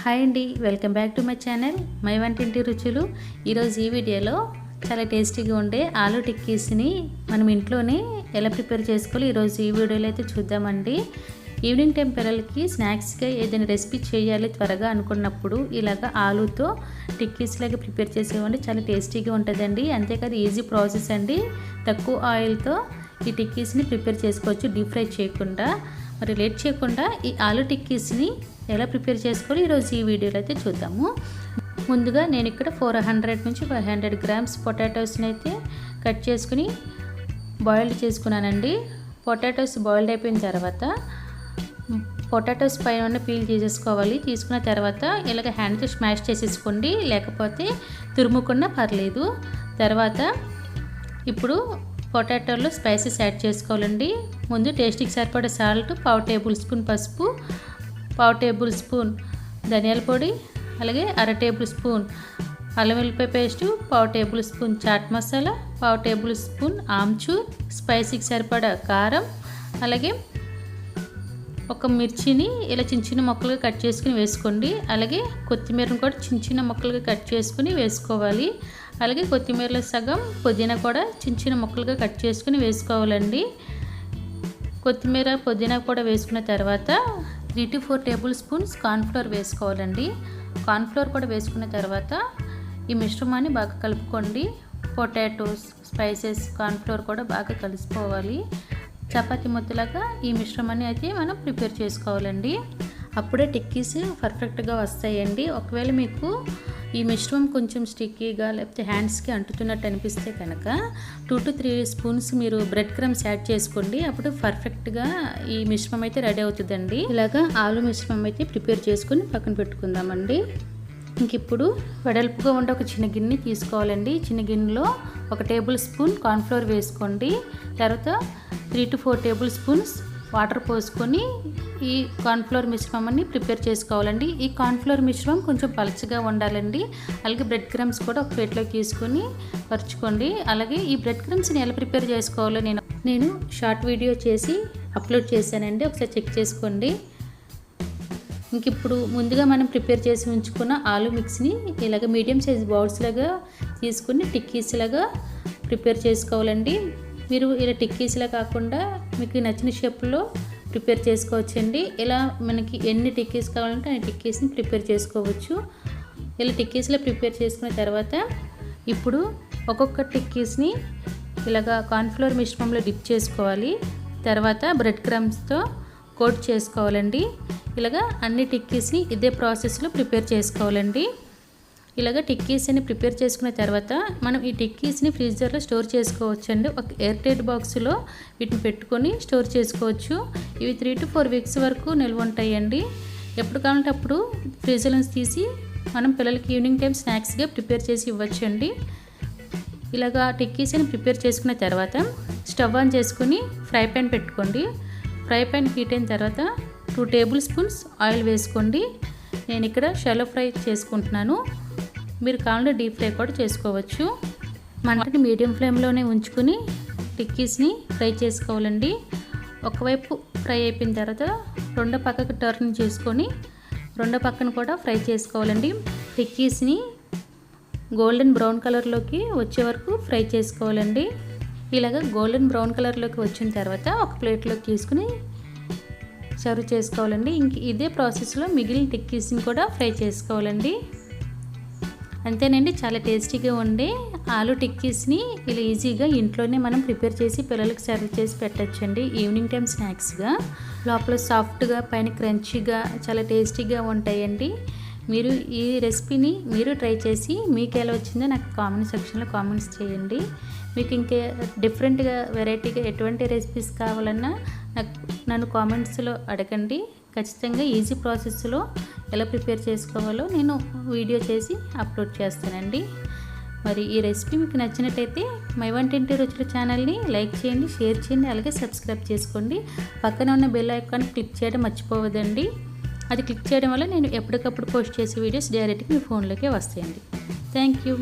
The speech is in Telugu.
హాయ్ అండి welcome back to my channel. My వంటింటి రుచులు. ఈరోజు ఈ వీడియోలో చాలా టేస్టీగా ఉండే ఆలూ టిక్కీస్ని మనం ఇంట్లోనే ఎలా ప్రిపేర్ చేసుకోవాలి ఈరోజు ఈ వీడియోలో అయితే చూద్దామండి. ఈవినింగ్ టైం పిల్లలకి స్నాక్స్గా ఏదైనా రెసిపీ చేయాలి త్వరగా అనుకున్నప్పుడు ఇలాగ ఆలూతో టిక్కీస్ లాగా ప్రిపేర్ చేసేవండి చాలా టేస్టీగా ఉంటుందండి. అంతేకాదు ఈజీ ప్రాసెస్ అండి. తక్కువ ఆయిల్తో ఈ టిక్కీస్ని ప్రిపేర్ చేసుకోవచ్చు డీప్ ఫ్రై చేయకుండా. మరి లేట్ చేయకుండా ఈ ఆలూ టిక్కీస్ని ఎలా ప్రిపేర్ చేసుకోవాలి ఈరోజు ఈ వీడియోలో అయితే చూద్దాము. ముందుగా నేను ఇక్కడ ఫోర్ హండ్రెడ్ నుంచి ఫైవ్ హండ్రెడ్ గ్రామ్స్ పొటాటోస్ని అయితే కట్ చేసుకుని బాయిల్డ్ చేసుకున్నానండి. పొటాటోస్ బాయిల్డ్ అయిపోయిన తర్వాత పొటాటోస్ పైన ఉన్న పీల్ తీసేసుకోవాలి. తీసుకున్న తర్వాత ఇలాగ హ్యాండ్తో స్మాష్ చేసేసుకోండి. లేకపోతే తురుముకున్నా పర్లేదు. తర్వాత ఇప్పుడు పొటాటోలో స్పైసెస్ యాడ్ చేసుకోవాలండి. ముందు టేస్ట్కి సరిపడే సాల్ట్ పావు టేబుల్ స్పూన్ పసుపు పావు టేబుల్ స్పూన్ ధనియాల పొడి అలాగే అర టేబుల్ స్పూన్ అల్లం వెల్లిపాయ పేస్టు పావు టేబుల్ స్పూన్ చాట్ మసాలా పావు టేబుల్ స్పూన్ ఆమ్చూర్ స్పైసీకి సరిపడా కారం అలాగే ఒక మిర్చిని ఇలా చిన్న చిన్న మొక్కలుగా కట్ చేసుకుని వేసుకోండి. అలాగే కొత్తిమీరను కూడా చిన్న చిన్న మొక్కలుగా కట్ చేసుకుని వేసుకోవాలి. అలాగే కొత్తిమీరలో సగం పుదీనా కూడా చిన్న చిన్న ముక్కలుగా కట్ చేసుకుని వేసుకోవాలండి. కొత్తిమీర పుదీనా కూడా వేసుకున్న తర్వాత three to four tablespoons cornflour వేసుకోవాలండి. కార్న్ఫ్లోర్ కూడా వేసుకున్న తర్వాత ఈ మిశ్రమాన్ని బాగా కలుపుకోండి. పొటాటోస్ స్పైసెస్ కార్న్ఫ్లోర్ కూడా బాగా కలిసిపోవాలి. చపాతి ముద్దలాగా ఈ మిశ్రమాన్ని అయితే మనం ప్రిపేర్ చేసుకోవాలండి. అప్పుడే టిక్కీస్ పర్ఫెక్ట్గా వస్తాయండి. ఒకవేళ మీకు ఈ మిశ్రమం కొంచెం స్టిక్కీగా లేకపోతే హ్యాండ్స్కి అంటుతున్నట్టు అనిపిస్తే కనుక టూ టు త్రీ స్పూన్స్ మీరు బ్రెడ్ క్రమ్స్ యాడ్ చేసుకోండి. అప్పుడు పర్ఫెక్ట్గా ఈ మిశ్రమం అయితే రెడీ అవుతుందండి. ఇలాగా ఆలు మిశ్రమం అయితే ప్రిపేర్ చేసుకుని పక్కన పెట్టుకుందామండి. ఇంక ఇప్పుడు వెడల్పుగా ఉండే ఒక చిన్న గిన్నె తీసుకోవాలండి. చిన్న గిన్నెలో ఒక టేబుల్ స్పూన్ కార్న్ఫ్లోర్ వేసుకోండి. తర్వాత three to four tablespoons water పోసుకొని ఈ కార్న్ఫ్లోర్ మిశ్రమాన్ని ప్రిపేర్ చేసుకోవాలండి. ఈ కార్న్ఫ్లోర్ మిశ్రమం కొంచెం పలచగా ఉండాలండి. అలాగే బ్రెడ్ క్రమ్స్ కూడా ఒక ప్లేట్లోకి తీసుకొని పరుచుకోండి. అలాగే ఈ బ్రెడ్ క్రమ్స్ని ఎలా ప్రిపేర్ చేసుకోవాలో నేను నేను షార్ట్ వీడియో చేసి అప్లోడ్ చేశానండి. ఒకసారి చెక్ చేసుకోండి. ఇంక ఇప్పుడు ముందుగా మనం ప్రిపేర్ చేసి ఉంచుకున్న ఆలు మిక్స్ని ఇలాగ మీడియం సైజ్ బౌల్స్ లాగా తీసుకుని టిక్కీస్ లాగా ప్రిపేర్ చేసుకోవాలండి. మీరు ఇలా టిక్కీస్లా కాకుండా మీకు నచ్చిన షేప్లో ప్రిపేర్ చేసుకోవచ్చండి. ఇలా మనకి ఎన్ని టిక్కీస్ కావాలంటే ఆ టిక్కీస్ని ప్రిపేర్ చేసుకోవచ్చు. ఇలా టిక్కీస్లో ప్రిపేర్ చేసుకున్న తర్వాత ఇప్పుడు ఒక్కొక్క టిక్కీస్ని ఇలాగా కార్న్ఫ్లోర్ మిశ్రమంలో డిప్ చేసుకోవాలి. తర్వాత బ్రెడ్ క్రమ్స్తో కోట్ చేసుకోవాలండి. ఇలాగా అన్ని టిక్కీస్ని ఇదే ప్రాసెస్లో ప్రిపేర్ చేసుకోవాలండి. ఇలాగ టిక్కీస్ని ప్రిపేర్ చేసుకున్న తర్వాత మనం ఈ టిక్కీస్ని ఫ్రీజర్లో స్టోర్ చేసుకోవచ్చండి. ఒక ఎయిర్ టైట్ బాక్స్లో వీటిని పెట్టుకొని స్టోర్ చేసుకోవచ్చు. ఇవి త్రీ టు ఫోర్ వీక్స్ వరకు నిల్వ ఉంటాయండి. ఎప్పుడు కావాలంటే అప్పుడు ఫ్రీజర్ నుంచి తీసి మనం పిల్లలకి ఈవినింగ్ టైం స్నాక్స్గా ప్రిపేర్ చేసి ఇవ్వచ్చండి. ఇలాగా టిక్కీస్ని ప్రిపేర్ చేసుకున్న తర్వాత స్టవ్ ఆన్ చేసుకుని ఫ్రై ప్యాన్ పెట్టుకోండి. ఫ్రై ప్యాన్ హీట్ అయిన తర్వాత టూ టేబుల్ స్పూన్స్ ఆయిల్ వేసుకోండి. నేను ఇక్కడ షెలో ఫ్రై చేసుకుంటున్నాను. మీరు కావాలంటే డీప్ ఫ్రై కూడా చేసుకోవచ్చు. మంటని మీడియం ఫ్లేమ్లోనే ఉంచుకుని టిక్కీస్ని ఫ్రై చేసుకోవాలండి. ఒకవైపు ఫ్రై అయిపోయిన తర్వాత రెండో పక్కకు టర్న్ చేసుకొని రెండో పక్కన కూడా ఫ్రై చేసుకోవాలండి. టిక్కీస్ని గోల్డెన్ బ్రౌన్ కలర్లోకి వచ్చే వరకు ఫ్రై చేసుకోవాలండి. ఇలాగ గోల్డెన్ బ్రౌన్ కలర్లోకి వచ్చిన తర్వాత ఒక ప్లేట్లోకి తీసుకుని సర్వ్ చేసుకోవాలండి. ఇంక ఇదే ప్రాసెస్లో మిగిలిన టిక్కీస్ని కూడా ఫ్రై చేసుకోవాలండి. అంతేనండి చాలా టేస్టీగా ఉండే ఆలు టిక్కీస్ని ఇలా ఈజీగా ఇంట్లోనే మనం ప్రిపేర్ చేసి పిల్లలకు సర్వ్ చేసి పెట్టచ్చండి. ఈవినింగ్ టైం స్నాక్స్గా లోపల సాఫ్ట్గా పైన క్రంచీగా చాలా టేస్టీగా ఉంటాయండి. మీరు ఈ రెసిపీని మీరు ట్రై చేసి మీకు ఎలా వచ్చిందో నాకు కామెంట్ సెక్షన్లో కామెంట్స్ చేయండి. మీకు ఇంకే డిఫరెంట్గా వెరైటీగా ఎటువంటి రెసిపీస్ కావాలన్నా నాకు నన్ను కామెంట్స్లో అడగండి. ఖచ్చితంగా ఈజీ ప్రాసెస్లో ఎలా ప్రిపేర్ చేసుకోవాలో నేను వీడియో చేసి అప్లోడ్ చేస్తానండి. మరి ఈ రెసిపీ మీకు నచ్చినట్టయితే మై వంటింటి రుచుల ఛానల్ని లైక్ చేయండి షేర్ చేయండి అలాగే సబ్స్క్రైబ్ చేసుకోండి. పక్కన ఉన్న బెల్ ఐకాన్ క్లిక్ చేయడం మర్చిపోవద్దండి. అది క్లిక్ చేయడం వల్ల నేను ఎప్పటికప్పుడు పోస్ట్ చేసే వీడియోస్ డైరెక్ట్గా మీ ఫోన్లోకే వస్తాయండి. Thank you.